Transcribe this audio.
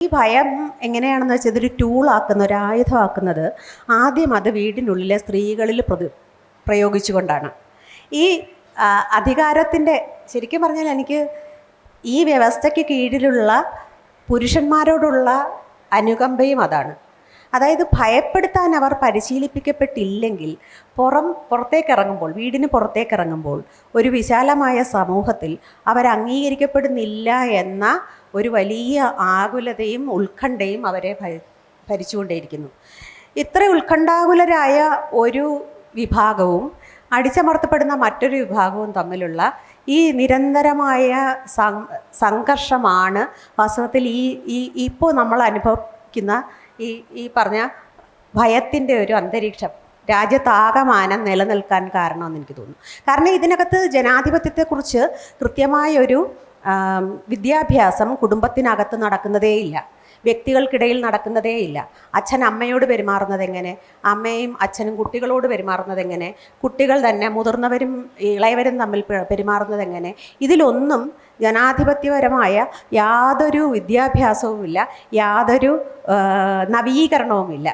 ഈ ഭയം എങ്ങനെയാണെന്ന് വെച്ചാൽ ഇതൊരു ടൂളാക്കുന്ന ഒരു ആയുധമാക്കുന്നത് ആദ്യം അത് വീടിനുള്ളിലെ സ്ത്രീകളിൽ പ്രതി പ്രയോഗിച്ചുകൊണ്ടാണ്. ഈ അധികാരത്തിന്റെ ശരിക്കും പറഞ്ഞാൽ എനിക്ക് ഈ വ്യവസ്ഥയ്ക്ക് കീഴിലുള്ള പുരുഷന്മാരോടുള്ള അനുകമ്പയും അതാണ്. അതായത് ഭയപ്പെടുത്താൻ അവർ പരിശീലിപ്പിക്കപ്പെട്ടില്ലെങ്കിൽ പുറം പുറത്തേക്ക് ഇറങ്ങുമ്പോൾ വീടിന് പുറത്തേക്ക് ഇറങ്ങുമ്പോൾ ഒരു വിശാലമായ സമൂഹത്തിൽ അവർ അംഗീകരിക്കപ്പെടുന്നില്ല എന്ന ഒരു വലിയ ആകുലതയും ഉത്കണ്ഠയും അവരെ ഭരിച്ചുകൊണ്ടേയിരിക്കുന്നു. ഇത്ര ഉത്കണ്ഠാകുലരായ ഒരു വിഭാഗവും അടിച്ചമർത്തപ്പെടുന്ന മറ്റൊരു വിഭാഗവും തമ്മിലുള്ള ഈ നിരന്തരമായ സംഘർഷമാണ് വാസ്തവത്തിൽ ഈ ഈ ഇപ്പോൾ നമ്മൾ അനുഭവിക്കുന്ന ഈ ഈ പറഞ്ഞ ഭയത്തിന്റെ ഒരു അന്തരീക്ഷം രാജ്യത്താകമാനം നിലനിൽക്കാൻ കാരണമെന്ന് എനിക്ക് തോന്നുന്നു. കാരണം ഇതിനകത്ത് ജനാധിപത്യത്തെക്കുറിച്ച് കൃത്യമായ ഒരു ആം, വിദ്യാഭ്യാസം കുടുംബത്തിനകത്ത് നടക്കുന്നതേയില്ല. വ്യക്തികൾക്കിടയിൽ നടക്കുന്നതേയില്ല. അച്ഛൻ അമ്മയോട് പെരുമാറുന്നത് എങ്ങനെ അമ്മയും അച്ഛനും കുട്ടികളോട് പെരുമാറുന്നത് എങ്ങനെ കുട്ടികൾ തന്നെ മുതിർന്നവരും ഇളയവരും തമ്മിൽ പെരുമാറുന്നത് എങ്ങനെ ഇതിലൊന്നും ജനാധിപത്യപരമായ യാതൊരു വിദ്യാഭ്യാസവുമില്ല യാതൊരു നവീകരണവുമില്ല.